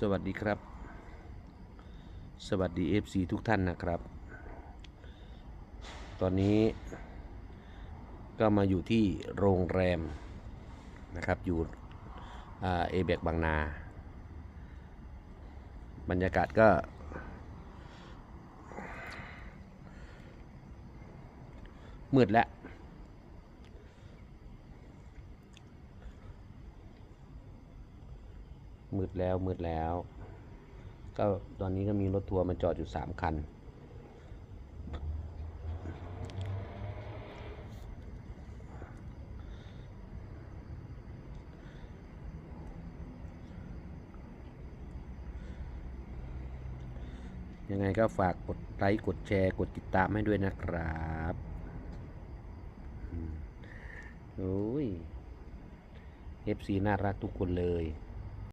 สวัสดีครับ สวัสดี FC ทุกท่านนะครับ ตอนนี้ก็มาอยู่ที่โรงแรมนะครับ อยู่เอเบกบางนา บรรยากาศก็ มืดแล้ว มืดแล้วมืดแล้ว ก็ตอนนี้ก็มีรถทัวร์มาจอดอยู่สามคัน ยังไงก็ฝากกดไลค์กดแชร์ กดติดตามให้ด้วยนะครับโอ้ย FC น่ารักทุกคนเลย